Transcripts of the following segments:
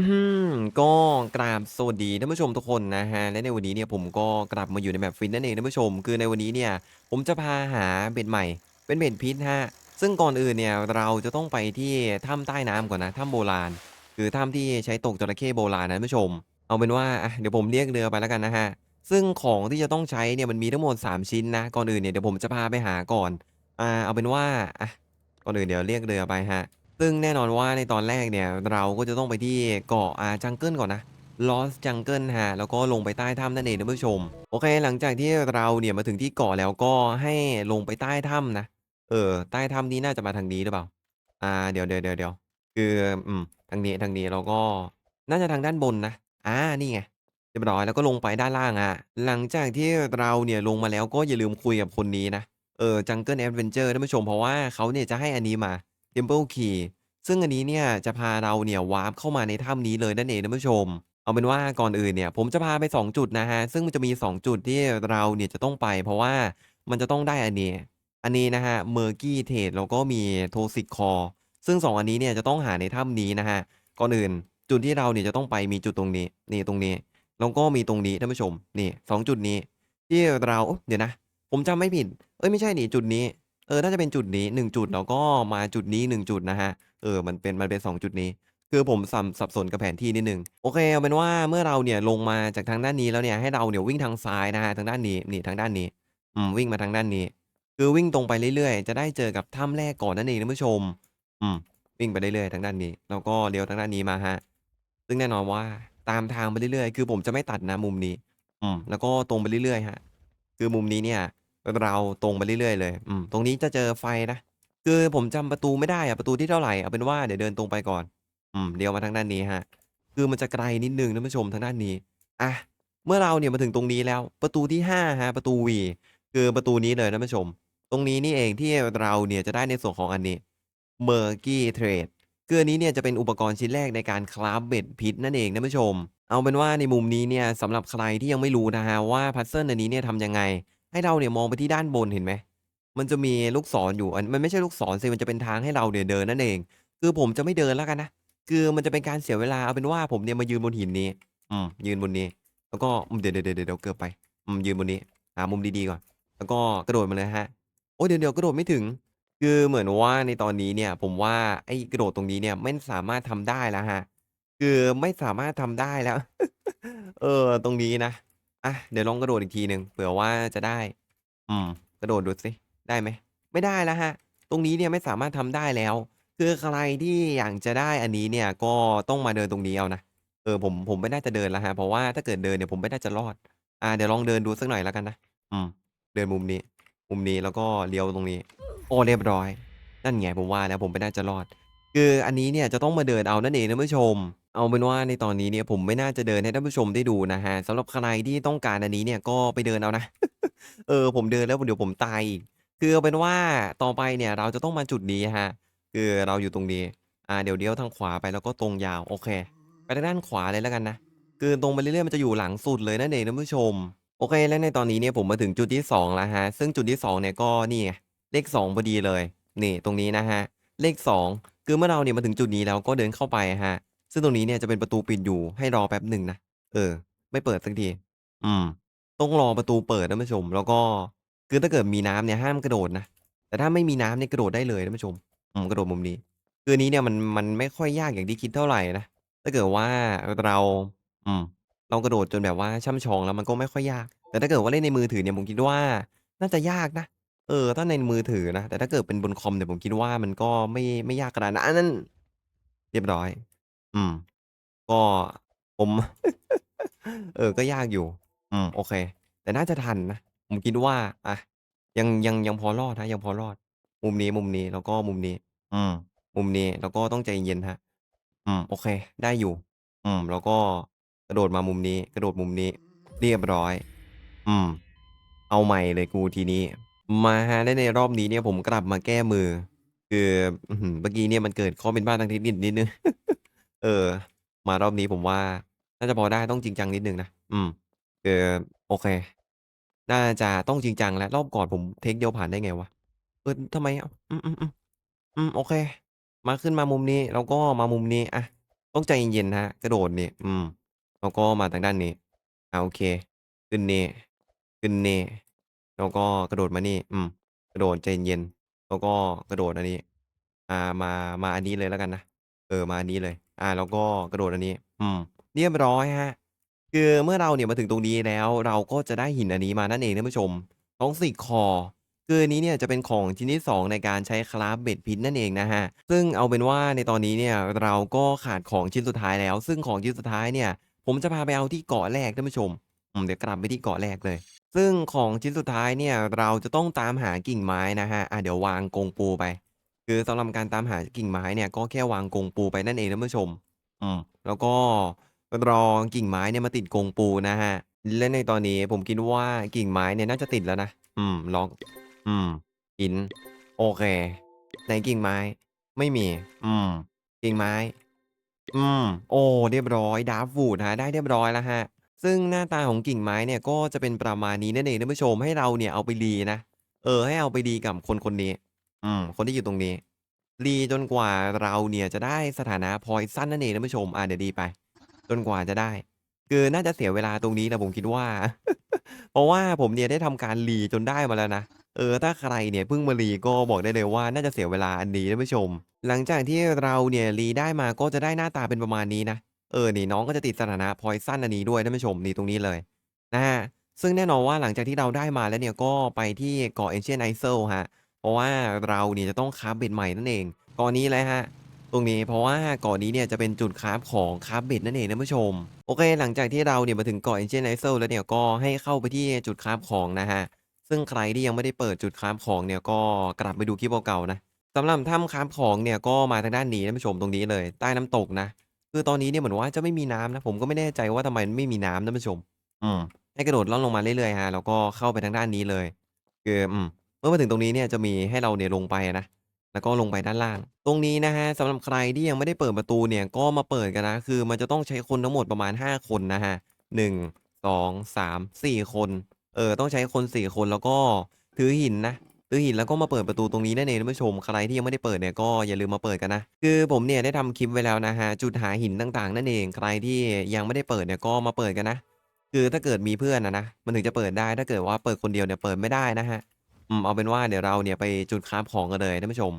อืม ก็กราบสวัสดีท่านผู้ชมทุกคนนะฮะ และในวันนี้เนี่ยผมก็กลับมาอยู่ในแมปฟินนั่นเองท่านผู้ชม คือในวันนี้เนี่ย ผมจะพาหาเบ็ดใหม่ เป็นเบ็ดพิษฮะ ซึ่งก่อนอื่นเนี่ยเราจะต้องไปที่ถ้ำใต้น้ำก่อนนะถ้ำโบราณ คือถ้ำที่ใช้ตกจระเข้โบราณนะท่านผู้ชม เอาเป็นว่าอะเดี๋ยวผมเรียกเรือไปแล้วกันนะฮะ ซึ่งของที่จะต้องใช้เนี่ยมันมีทั้งหมด 3 ชิ้นนะ ก่อนอื่นเนี่ยเดี๋ยวผมจะพาไปหาก่อน อ่า เอาเป็นว่าอะก่อนอื่นเดี๋ยวเรียกเรือไปฮะ ซึ่งแน่นอนว่าในตอนแรกเนี่ย เราก็จะต้องไปที่เกาะอาจังเกิลก่อนนะ Lost Jungle ฮะแล้วก็ลงไปใต้ถ้ำนั่นเองท่านผู้ชม โอเค หลังจากที่เราเนี่ยมาถึงที่เกาะแล้วก็ให้ลงไปใต้ถ้ำนะ เออ ใต้ถ้ำนี้น่าจะมาทางนี้หรือเปล่า อ่า เดี๋ยวเดี๋ยวเดี๋ยวคืออืมทางนี้ทางนี้เราก็น่าจะทางด้านบนนะ อ่า นี่ไงเรียบร้อยแล้วก็ลงไปด้านล่างอะหลังจากที่เราเนี่ยลงมาแล้วก็อย่าลืมคุยกับคนนี้นะ เออ Jungle Adventure ท่านผู้ชมเพราะว่าเขาเนี่ยจะให้อันนี้มา Temple Key ซึ่งอันนี้เนี่ยจะพาเราเนี่ยวาร์ปเข้ามาในถ้ำนี้เลยนั่นเองท่านผู้ชม เอาเป็นว่าก่อนอื่นเนี่ยผมจะพาไป 2 จุดนะฮะ ซึ่งมันจะมี 2 จุดที่เราเนี่ยจะต้องไป เพราะว่ามันจะต้องได้อันนี้ อันนี้นะฮะ Murky t a d e แล้วก็มี Toxic Core ซึ่ง 2 อันนี้เนี่ยจะต้องหาในถ้ำนี้นะฮะ ก่อนอื่นจุดที่เราเนี่ยจะต้องไปมีจุดตรงนี้นี่ตรงนี้แล้วก็มีตรงนี้ท่านผู้ชมนี่สองจุดนี้ ที่เราเดี๋ยวนะ ผมจำไม่ผิด เอ้ยไม่ใช่นี่จุดนี้ เออ น่าจะเป็นจุดนี้ 1 จุด แล้วก็มาจุดนี้ 1 จุดนะฮะเออ มันเป็น มันเป็น 2 จุดนี้ คือผมสับสับสนกับแผนที่นิดหนึ่ง โอเค เอาเป็นว่าเมื่อเราเนี่ยลงมาจากทางด้านนี้แล้วเนี่ย ให้เราเนี่ยวิ่งทางซ้ายนะครับทางด้านนี้ นี่ทางด้านนี้ อืม วิ่งมาทางด้านนี้ คือวิ่งตรงไปเรื่อยๆ จะได้เจอกับถ้ำแรกก่อนนั่นเองท่านผู้ชม อืม วิ่งไปเรื่อยๆ ทางด้านนี้ แล้วก็เลี้ยวทางด้านนี้มาครับซึ่งแน่นอนว่าตามทางไปเรื่อยๆ คือผมจะไม่ตัดนะมุมนี้ อืม แล้วก็ตรงไปเรื่อยๆครับคือมุมนี้เนี่ย เราตรงไปเรื่อยๆเลย อืม ตรงนี้จะเจอไฟนะ คือผมจำประตูไม่ได้อะประตูที่เท่าไหร่ เอาเป็นว่าเดี๋ยวเดินตรงไปก่อน อืมเลี้ยวมาทางด้านนี้ครับคือมันจะไกลนิดนึงท่านผู้ชมทางด้านนี้ อะ เมื่อเราเนี่ยมาถึงตรงนี้แล้ว ประตูที่5ครับประตู V คือประตูนี้เลยท่านผู้ชม ตรงนี้นี่เองที่เราเนี่ยจะได้ในส่วนของอันนี้ Murky Trade คืออันนี้เนี่ยจะเป็นอุปกรณ์ชิ้นแรกในการคราฟเบ็ดพิษนั่นเองท่านผู้ชม เอาเป็นว่าในมุมนี้เนี่ยสำหรับใครที่ยังไม่รู้นะครับว่า Puzzle อันนี้เนี่ยทำยังไง ให้เราเนี่ยมองไปที่ด้านบนเห็นไหม มันจะมีลูกศรอยู่อันมันไม่ใช่ลูกศรสิมันจะเป็นทางให้เราเนี่ยเดินนั่นเอง คือผมจะไม่เดินแล้วกันนะ คือมันจะเป็นการเสียเวลาเอาเป็นว่าผมเนี่ยมายืนบนหินนี้ อืม ยืนบนนี้ แล้วก็เดี๋ยวเดี๋ยวเดี๋ยวเดี๋ยวเกือบไป อืม ยืนบนนี้ หามุมดีๆก่อน แล้วก็กระโดดมาเลยฮะ โอ้เดี๋ยวเดี๋ยวกระโดดไม่ถึง คือเหมือนว่าในตอนนี้เนี่ย ผมว่าไอ้กระโดดตรงนี้เนี่ยไม่สามารถทำได้แล้วฮะ คือไม่สามารถทำได้แล้ว เออ ตรงนี้นะ อะ เดี๋ยวลองกระโดดอีกทีหนึ่งเผื่อว่าจะได้ อืม กระโดดดูสิได้ไหม ไม่ได้แล้วครับตรงนี้เนี่ยไม่สามารถทำได้แล้ว คือใครที่อยากจะได้อันนี้เนี่ยก็ต้องมาเดินตรงนี้เอานะ เออผมผมไม่น่าจะเดินแล้วครับเพราะว่าถ้าเกิดเดินเนี่ยผมไม่น่าจะรอด อ่าเดี๋ยวลองเดินดูสักหน่อยแล้วกันนะ อืม เดินมุมนี้ มุมนี้แล้วก็เลี้ยวตรงนี้ โอ้เรียบร้อย นั่นไงผมว่าแล้วผมไม่น่าจะรอด คืออันนี้เนี่ยจะต้องมาเดินเอานั่นเองท่านผู้ชม เอาเป็นว่าในตอนนี้เนี่ยผมไม่น่าจะเดินให้ท่านผู้ชมได้ดูนะฮะสำหรับใครที่ต้องการอันนี้เนี่ยก็ไปเดินเอานะ เออ ผมเดินแล้วเดี๋ยวผมตายอีกคือเอาเป็นว่าต่อไปเนี่ยเราจะต้องมาจุดนี้ฮะ คือเราอยู่ตรงนี้ อ่าเดี๋ยวเลี้ยวทางขวาไปแล้วก็ตรงยาวโอเค ไปทางด้านขวาเลยแล้วกันนะคือตรงไปเรื่อยๆมันจะอยู่หลังสุดเลยนั่นเองท่านผู้ชม โอเค และในตอนนี้เนี่ยผมมาถึงจุดที่สองแล้วฮะซึ่งจุดที่สองเนี่ยก็นี่เลขสองพอดีเลยนี่ตรงนี้นะฮะเลขสองคือเมื่อเราเนี่ยมาถึงจุดนี้แล้วก็เดินเข้าไปฮะ ซึ่งตรงนี้เนี่ยจะเป็นประตูปิดอยู่ให้รอแป๊บหนึ่งนะ เออ ไม่เปิดสักที อืม ต้องรอประตูเปิดท่านผู้ชม แล้วก็คือถ้าเกิดมีน้ำเนี่ยห้ามกระโดดนะ แต่ถ้าไม่มีน้ำเนี่ยกระโดดได้เลยท่านผู้ชม อืมกระโดดมุมนี้ คืออันนี้เนี่ยมันมันไม่ค่อยยากอย่างที่คิดเท่าไรนะ ถ้าเกิดว่าเรา อืม เรากระโดดจนแบบว่าช่ำชองแล้วมันก็ไม่ค่อยยาก แต่ถ้าเกิดว่าเล่นในมือถือเนี่ยผมคิดว่า น่าจะยากนะ เออ ถ้าในมือถือนะ แต่ถ้าเกิดเป็นบนคอมเนี่ยผมคิดว่ามันก็ไม่ไม่ยากขนาดนั้นเรียบร้อย อืม ก็ผม เออ ก็ยากอยู่ อืม โอเค แต่น่าจะทันนะ ผมคิดว่า อะ ยัง ยัง ยังพอรอดครับยังพอรอด มุมนี้ มุมนี้ แล้วก็มุมนี้ อืม มุมนี้ แล้วก็ต้องใจเย็น ๆ ครับ อืม โอเค ได้อยู่ อืม แล้วก็กระโดดมามุมนี้ กระโดดมุมนี้ เรียบร้อย อืม เอาใหม่เลยกูทีนี้ มาครับและในรอบนี้เนี่ย ผมกลับมาแก้มือ คือ อื้อฮือ เมื่อกี้เนี่ยมันเกิดข้อผิดพลาดทางเทคนิคนิดหนึ่ง เออ มารอบนี้ผมว่า น่าจะพอได้ ต้องจริงจังนิดหนึ่งนะ อืม คือ โอเค น่าจะต้องจริงจังแล้ว รอบก่อนผม เทกเดียวผ่านได้ไงวะ เออ ทำไมอะอืม ๆ ๆ อืม โอเค มาขึ้นมามุมนี้ แล้วก็มามุมนี้ อะ ต้องใจเย็น ๆ ครับ กระโดดนี่ อืม แล้วก็มาทางด้านนี้ อา โอเค ขึ้นนี่ ขึ้นนี่ แล้วก็กระโดดมานี่ อืม กระโดดใจเย็น ๆ แล้วก็กระโดดอันนี้ อ่า มา มาอันนี้เลยแล้วกันนะ เออ มาอันนี้เลย อาแล้วก็กระโดดอันนี้ อืม เรียบร้อยครับคือเมื่อเราเนี่ยมาถึงตรงนี้แล้ว เราก็จะได้หินอันนี้มานั่นเองท่านผู้ชม Toxic Core คืออันนี้เนี่ยจะเป็นของชิ้นที่ 2 ในการใช้คราฟเบ็ดพิษนั่นเองนะครับซึ่งเอาเป็นว่าในตอนนี้เนี่ยเราก็ขาดของชิ้นสุดท้ายแล้ว ซึ่งของชิ้นสุดท้ายเนี่ย ผมจะพาไปเอาที่เกาะแรกท่านผู้ชมอืมเดี๋ยวกลับไปที่เกาะแรกเลย ซึ่งของชิ้นสุดท้ายเนี่ยเราจะต้องตามหากิ่งไม้นะครับอ่าเดี๋ยววางกรงปูไป คือสำหรับการตามหากิ่งไม้เนี่ย ก็แค่วางกรงปูไปนั่นเองท่านผู้ชม อืม แล้วก็รอกิ่งไม้เนี่ยมาติดกรงปูนะครับและในตอนนี้ผมคิดว่ากิ่งไม้เนี่ยน่าจะติดแล้วนะ อืม ลอง อืมหิน โอเคไหนกิ่งไม้ ไม่มี อืม กิ่งไม้ อืม โอ้ เรียบร้อย Dwarfwood ครับได้เรียบร้อยแล้วครับซึ่งหน้าตาของกิ่งไม้เนี่ยก็จะเป็นประมาณนี้นั่นเองท่านผู้ชม ให้เราเนี่ยเอาไปรีนะ เออ ให้เอาไปรีกับคนคนนี้ อืม คนที่อยู่ตรงนี้ รีจนกว่าเราเนี่ยจะได้สถานะ Poison นั่นเองท่านผู้ชม อ่า เดี๋ยวรีไป จนกว่าจะได้ คือน่าจะเสียเวลาตรงนี้นะผมคิดว่า เพราะว่าผมเนี่ยได้ทำการรีจนได้มาแล้วนะ เออ ถ้าใครเนี่ยเพิ่งมารีก็บอกได้เลยว่าน่าจะเสียเวลาอันนี้ท่านผู้ชม หลังจากที่เราเนี่ยรีได้มาก็จะได้หน้าตาเป็นประมาณนี้นะ เออ นี่น้องก็จะติดสถานะ Poison อันนี้ด้วยท่านผู้ชม นี่ตรงนี้เลย นะครับซึ่งแน่นอนว่าหลังจากที่เราได้มาแล้วเนี่ยก็ไปที่เกาะ Ancient Isle ครับเเพราะว่าเราเนี่ยจะต้องคราฟเบ็ดใหม่นั่นเองเกาะนี้เลยครับตรงนี้เพราะว่าเกาะนี้เนี่ยจะเป็นจุดคราฟของคราฟเบ็ดนั่นเองท่านผู้ชม โอเค หลังจากที่เราเนี่ยมาถึงเกาะ Ancient Isle แล้วเนี่ยก็ให้เข้าไปที่จุดคราฟของนะฮะซึ่งใครที่ยังไม่ได้เปิดจุดคราฟของเนี่ยก็กลับไปดูคลิปเก่าๆนะสำหรับถ้ำคราฟของเนี่ยก็มาทางด้านนี้ท่านผู้ชมตรงนี้เลยใต้น้ำตกนะคือตอนนี้เนี่ยเหมือนว่าจะไม่มีน้ำนะผมก็ไม่แน่ใจว่าทำไมไม่มีน้ำท่านผู้ชม อืมให้กระโดดล่อนลงมาเรื่อยๆฮะแล้วก็เข้าไปทางด้านนี้เลยคืออืม เมื่อมาถึงตรงนี้เนี่ยจะมีให้เราเนี่ยลงไปนะ แล้วก็ลงไปด้านล่าง ตรงนี้นะฮะสำหรับใครที่ยังไม่ได้เปิดประตูเนี่ยก็มาเปิดกันนะ คือมันจะต้องใช้คนทั้งหมดประมาณ 5 คนนะฮะหนึ่งสองสามสี่คน เออต้องใช้คน4คนแล้วก็ถือหินนะถือหินแล้วก็มาเปิดประตูตรงนี้นั่นเองท่านผู้ชมใครที่ยังไม่ได้เปิดเนี่ยก็อย่าลืมมาเปิดกันนะคือผมเนี่ยได้ทำคลิปไว้แล้วนะฮะจุดหาหินต่างๆ นั่นเองใครที่ยังไม่ได้เปิดเนี่ยก็มาเปิดกันนะ คือถ้าเกิดมีเพื่อนนะนะมันถึงจะเปิดได้ถ้าเกิดว่าเปิดคนเดียวเนี่ยเปิดไม่ได้นะฮะ อืม เอาเป็นว่าเดี๋ยวเราเนี่ยไปจุดคราฟของกันเลยท่านผู้ชม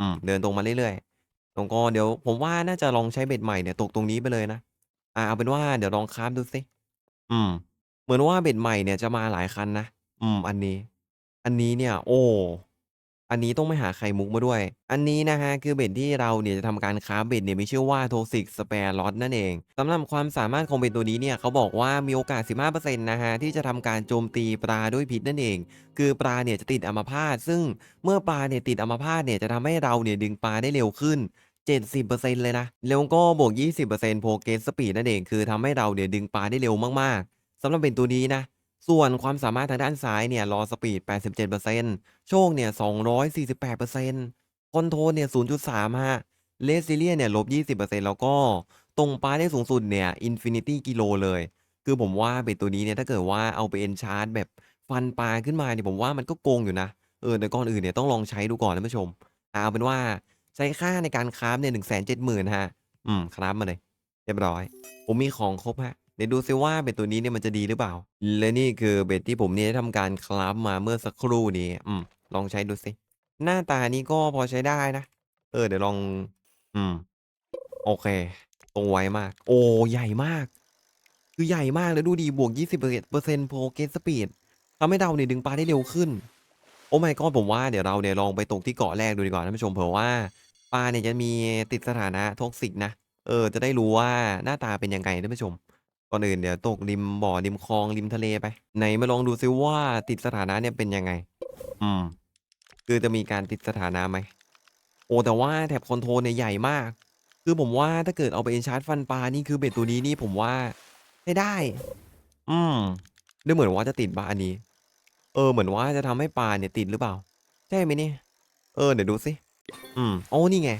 อืม เดินตรงมาเรื่อยๆ ตรงก็เดี๋ยวผมว่าน่าจะลองใช้เบ็ดใหม่เนี่ยตกตรงนี้ไปเลยนะ อ่า เอาเป็นว่าเดี๋ยวลองคราฟดูสิ อืม เหมือนว่าเบ็ดใหม่เนี่ยจะมาหลายคันนะ อืม อันนี้ อันนี้เนี่ย โอ้ อันนี้ต้องไม่หาไข่มุกมาด้วย อันนี้นะฮะคือเบ็ดที่เราเนี่ยจะทำการคราเบ็ดเนี่ยมีชื่อว่า Toxic Spare Rod นั่นเองสำหรับความสามารถของเบ็ดตัวนี้เนี่ยเขาบอกว่ามีโอกาส 15%นะฮะที่จะทำการโจมตีปลาด้วยพิษนั่นเอง คือปลาเนี่ยจะติดอัมพาตซึ่งเมื่อปลาเนี่ยติดอัมพาตเนี่ยจะทำให้เราเนี่ยดึงปลาได้เร็วขึ้น70%เลยนะ แล้วก็บวก 20% Progress Speed นั่นเอง คือทำให้เราเนี่ยดึงปลาได้เร็วมากๆสำหรับเป็นตัวนี้นะ ส่วนความสามารถทางด้านซ้ายเนี่ยรอสปีด 87%โชคเนี่ย 248%คอนโทรเนี่ย 0.3 ฮะ เลสซิเลียเนี่ย ลบ 20%แล้วก็ตรงปลาได้สูงสุดเนี่ยอินฟินิตี้กิโลเลย คือผมว่าเบ็ดตัวนี้เนี่ย ถ้าเกิดว่าเอาไปเอ็นชาร์จแบบฟันปลาขึ้นมาเนี่ยผมว่ามันก็โกงอยู่นะ เออแต่ก่อนอื่นเนี่ยต้องลองใช้ดูก่อนท่านผู้ชม เอาเป็นว่าใช้ค่าในการคราฟเนี่ยหนึ่งแสนเจ็ดหมื่นฮะ อืม คราฟมาเลย เรียบร้อย ผมมีของครบฮะ เดี๋ยวดูซิว่าเบ็ดตัวนี้เนี่ยมันจะดีหรือเปล่า และนี่คือเบ็ดที่ผมเนี่ยได้ทำการคราฟมาเมื่อสักครู่นี้อืมลองใช้ดูสิ หน้าตานี้ก็พอใช้ได้นะ เออเดี๋ยวลอง อืม โอเค ตรงไวมาก โอ้ใหญ่มาก คือใหญ่มากเลยดูดีบวก 20%เปอร์เซ็นต์โปรเกสสปีดทำให้เราเนี่ยดึงปลาได้เร็วขึ้น โอ้ไม่ก็ผมว่าเดี๋ยวเราเนี่ยลองไปตกที่เกาะแรกดูดีกว่าท่านผู้ชมเผื่อว่าปลาเนี่ยจะมีติดสถานะท็อกซิกนะ เออ จะได้รู้ว่าหน้าตาเป็นยังไงท่านผู้ชม ก่อนอื่นเดี๋ยวตกริมบ่อริมคลองริมทะเลไป ไหนมาลองดูซิว่าติดสถานะเนี่ยเป็นยังไง อืม คือจะมีการติดสถานะไหม โอ้แต่ว่าแถบคอนโทรลเนี่ยใหญ่มาก คือผมว่าถ้าเกิดเอาไปเอนชาร์จฟันปลานี่คือเบ็ดตัวนี้นี่ผมว่าใช้ได้ อืมดูเหมือนว่าจะติดบ้าอันนี้ เออเหมือนว่าจะทำให้ปลาเนี่ยติดหรือเปล่า ใช่ไหมเนี่ย เออเดี๋ยวดูสิ อืมโอ้นี่ไง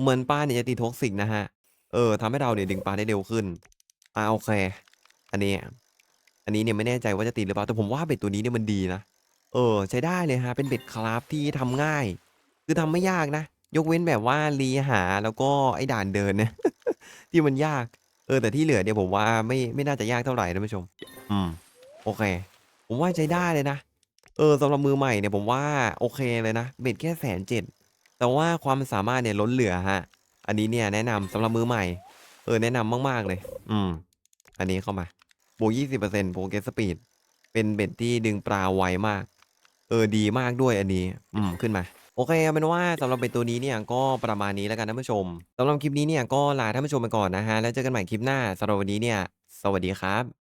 เหมือนปลาเนี่ยจะติดท็อกซิกนะฮะ เออทำให้เราเนี่ยดึงปลาได้เร็วขึ้น อ่าโอเค อันนี้ อันนี้เนี่ยไม่แน่ใจว่าจะติดหรือเปล่า แต่ผมว่าเบ็ดตัวนี้เนี่ยมันดีนะ เออ ใช้ได้เลยฮะ เป็นเบ็ดคราฟที่ทำง่าย คือทำไม่ยากนะ ยกเว้นแบบว่ารีหาแล้วก็ไอ้ด่านเดินเนี่ยที่มันยาก เออ แต่ที่เหลือเนี่ยผมว่าไม่ไม่น่าจะยากเท่าไรท่านผู้ชม อืม โอเค ผมว่าใช้ได้เลยนะ เออสำหรับมือใหม่เนี่ยผมว่าโอเคเลยนะ เบ็ดแค่107,000แต่ว่าความสามารถเนี่ยล้นเหลือครับอันนี้เนี่ยแนะนำสำหรับมือใหม่ เออแนะนำมาก ๆเลย อืม อันนี้เข้ามาบวก20% Progress Speed เป็นเบ็ดที่ดึงปลาไวมาก เออดีมากด้วยอันนี้ อืมขึ้นมา โอเคเอาเป็นว่าสำหรับเป็นตัวนี้เนี่ยก็ประมาณนี้แล้วกันท่านผู้ชมสำหรับคลิปนี้เนี่ยก็ลาท่านผู้ชมไปก่อนนะฮะ แล้วเจอกันใหม่คลิปหน้าสำหรับวันนี้เนี่ย สวัสดีครับ